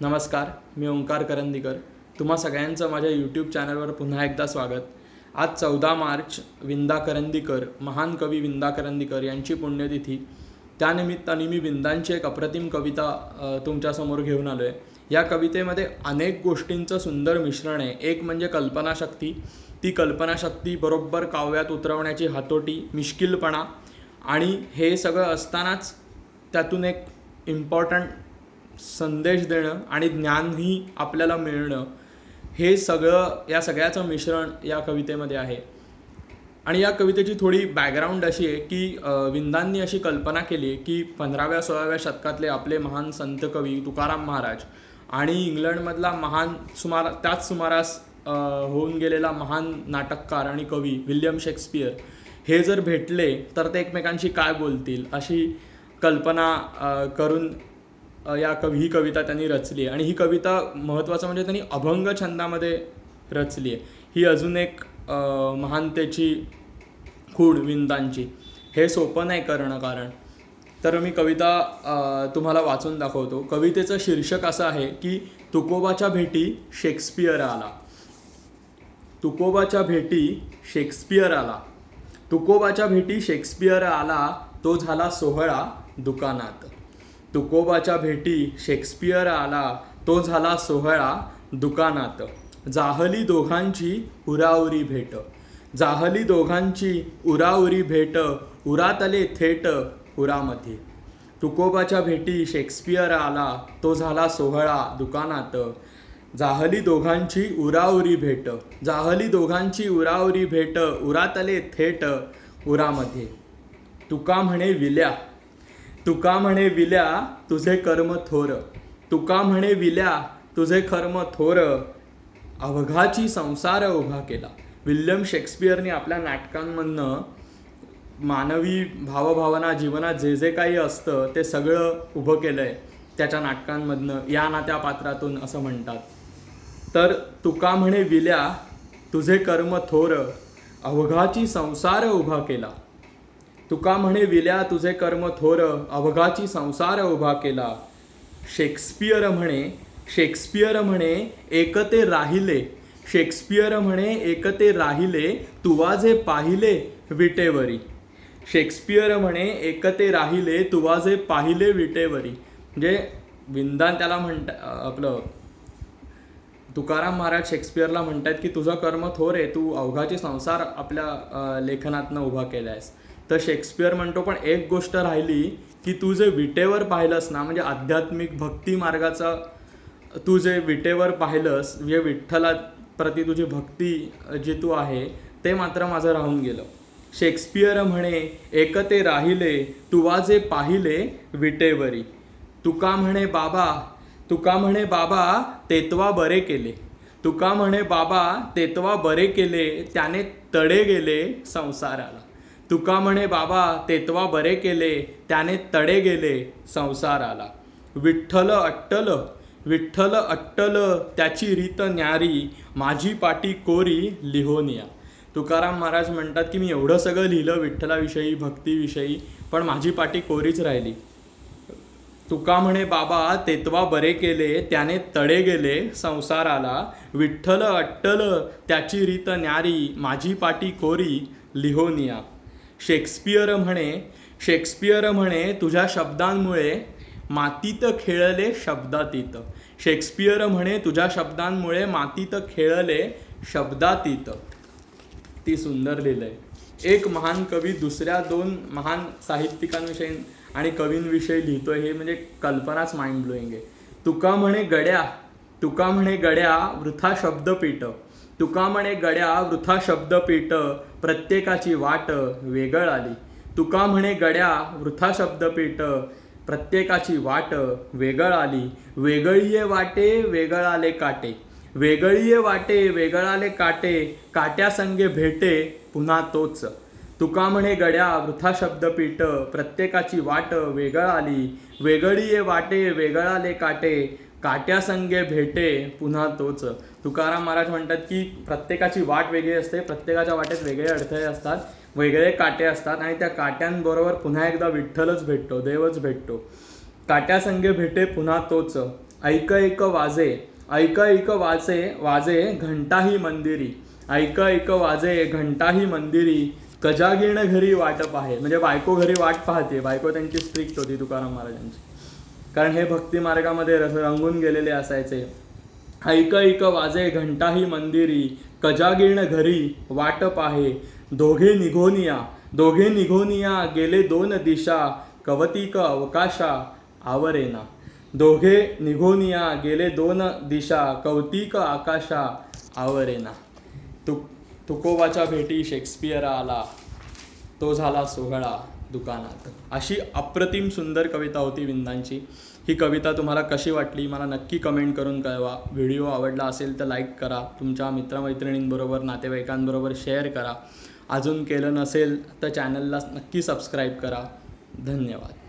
नमस्कार मी ओंकार करंदीकर. तुम्हा सगळ्यांचं माझ्या यूट्यूब चॅनलवर पुन्हा एकदा स्वागत. आज चौदा मार्च विंदा करंदीकर महान कवी विंदा करंदीकर यांची पुण्यतिथी. त्यानिमित्ताने मी विंदांची एक अप्रतिम कविता तुमच्यासमोर घेऊन आलो आहे या कवितेमध्ये अनेक गोष्टींचं सुंदर मिश्रण आहे. एक म्हणजे कल्पनाशक्ती. ती कल्पनाशक्ती बरोबर काव्यात उतरवण्याची हातोटी मिश्किलपणा. आणि हे सगळं असतानाच त्यातून एक इम्पॉर्टंट संदेश देणं आणि ज्ञानही आपल्याला मिळणं हे सगळं या सगळ्याचं मिश्रण या कवितेमध्ये आहे. आणि या कवितेची थोडी बॅकग्राऊंड अशी आहे की विंदांनी अशी कल्पना केली आहे की पंधराव्या सोळाव्या शतकातले आपले महान संत कवी तुकाराम महाराज आणि इंग्लंडमधला महान सुमार त्याच सुमारास होऊन गेलेला महान नाटककार आणि कवी विल्यम शेक्सपियर हे जर भेटले तर ते एकमेकांशी काय बोलतील अशी कल्पना करून या कवी ही कविता त्यांनी रचली आहे. आणि ही कविता महत्त्वाचं म्हणजे त्यांनी अभंग छंदामध्ये रचली आहे. ही अजून एक महानतेची खूण विंदांची. हे सोपं नाही करणं कारण. तर मी कविता तुम्हाला वाचून दाखवतो. कवितेचं शीर्षक असं आहे की तुकोबाच्या भेटी शेक्सपियर आला. तुकोबाच्या भेटी शेक्सपियर आला. तुकोबाच्या भेटी शेक्सपियर आला तो झाला सोहळा दुकानात. तुकोबाच्या भेटी शेक्सपियर आला तो झाला सोहळा दुकानात. जाहली दोघांची उराउरी भेट. जाहली दोघांची उराउरी भेट उरातले थेट उरामध्ये. तुकोबाच्या भेटी शेक्सपियर आला तो झाला सोहळा दुकानात. जाहली दोघांची उराउरी भेट. जाहली दोघांची उराउरी भेट उरातले थेट उरामध्ये. तुका म्हणे विल्या तुका म्हणे विल्या तुझे कर्म थोर. तुका म्हणे विल्या तुझे कर्म थोर. अवघाची संसार उभा केला. विल्यम शेक्सपियरने आपल्या नाटकांमधनं मानवी भावभावना जीवनात जे जे काही असतं ते सगळं उभं केलं आहे त्याच्या नाटकांमधनं. या ना त्या पात्रातून असं म्हणतात. तर तुका म्हणे विल्या तुझे कर्म थोर. अवघाची संसार उभा केला. तुका म्हणे विल्या तुझे कर्म थोर अवघाची संसार उभा केला. शेक्सपियर म्हणे शेक्सपियर म्हणे एकते राहिले. शेक्सपियर म्हणे एकते राहिले तुवा जे पाहिले विटेवरी. शेक्सपियर म्हणे एकते राहिले तुवा जे पाहिले विटेवरी. म्हणजे विंदान त्याला म्हणत आपलं तुकाराम महाराज शेक्सपियरला म्हणतात की तुझं कर्म थोर आहे तू अवघाचे संसार आपल्या लेखनातनं उभा केला आहेस तर शेक्सपियर म्हणतो पण एक गोष्ट राहिली की तू जे विटेवर पाहिलंस ना म्हणजे आध्यात्मिक भक्ती मार्गाचा तू जे विटेवर पाहिलंस जे विठ्ठला प्रति तुझी भक्ती जी तू आहे ते मात्र माझं राहून गेलं. शेक्सपियर म्हणे एक ते राहिले तुवा जे पाहिले विटेवरी. तुका म्हणे बाबा तुका म्हणे बाबा तेतवा बरे केले. तुका म्हणे बाबा तेतवा बरे केले त्याने तडे गेले संसाराला. तुका म्हणे बाबा तेतवा बरे केले त्याने तडे गेले संसाराला. विठ्ठल अट्टल विठ्ठल अट्टल त्याची रीत न्यारी माझी पाटी कोरी लिहोनिया. तुकाराम महाराज म्हणतात की मी एवढं सगळं लिहिलं विठ्ठलाविषयी भक्तीविषयी पण माझी पाटी कोरीच राहिली. तुका म्हणे बाबा तेतवा बरे केले त्याने तडे गेले संसाराला. विठ्ठल अट्टल त्याची रीत न्यारी माझी पाटी कोरी लिहोनिया. शेक्सपियर म्हणे शेक्सपियर म्हणे तुझ्या शब्दांमुळे मातीत खेळले शब्दातीत. शेक्सपियर म्हणे तुझ्या शब्दांमुळे मातीत खेळले शब्दातीत. ती सुंदर लिहिलंय. एक महान कवी दुसऱ्या दोन महान साहित्यिकांविषयी आणि कवींविषयी लिहितोय हे म्हणजे कल्पनाच माइंड ब्लोईंग आहे. तुका म्हणे गड्या तुका म्हणे गड्या वृथा शब्दपीठ. तुका म्हणे गड्या वृथा शब्दपीठ प्रत्येकाची वाट वेगळ आली. तुका म्हणे गड्या वृथा शब्दपीठ प्रत्येकाची वाट वेगळ आली. वेगळीये वाटे वेगळाले काटे. वेगळीये वाटे वेगळाले काटे. काट्या संगे भेटे पुन्हा तोच. तुका म्हणे गड्या वृथा शब्दपीठ प्रत्येकाची वाट वेगळ आली. वेगळीये वाटे वेगळाले काटे. काट्या संगे भेटे पुन्हा तोच. तुकाराम महाराज म्हणतात की प्रत्येकाची वाट वेगळी असते प्रत्येकाच्या वाटेत वेगळे अडथळे असतात वेगळे काटे असतात आणि त्या काट्यांबरोबर पुन्हा एकदा विठ्ठलच भेटतो देवच भेटतो. काट्या संगे भेटे पुन्हा तोच. ऐक ऐक वाजे. ऐक ऐक वाजे वाजे घंटाही मंदिरी. ऐक ऐक वाजे घंटाही मंदिरी. कजागिण घरी वाट पाहे. म्हणजे बायको घरी वाट पाहते. बायको त्यांची स्ट्रिक्ट होती तुकाराम महाराजांची. कारण हे भक्ती मार्गामध्ये रस- रंगून गेलेले असायचे. ऐक ऐक वाजे घंटाही मंदिरी कजागिण घरी वाट पाहे. दोघे निघोनिया दोघे निघोनिया गेले दोन दिशा कवतिक अवकाशा आवरेना. दोघे निघोनिया गेले दोन दिशा कौतिक आकाशा आवरेना. तुक तुकोबाच्या भेटी शेक्सपियर आला तो झाला सोहळा. दुकानात. अशी अप्रतिम सुंदर कविता होती विंदांची. ही कविता तुम्हाला कशी वाटली? मला नक्की कमेंट करून कळवा. व्हिडिओ आवडला असेल तर लाईक करा. तुमच्या मित्रमैत्रिणींबरोबर नातेवाईकांबरोबर शेअर करा. अजून केलं नसेल तर चॅनलला नक्की सबस्क्राईब करा. धन्यवाद.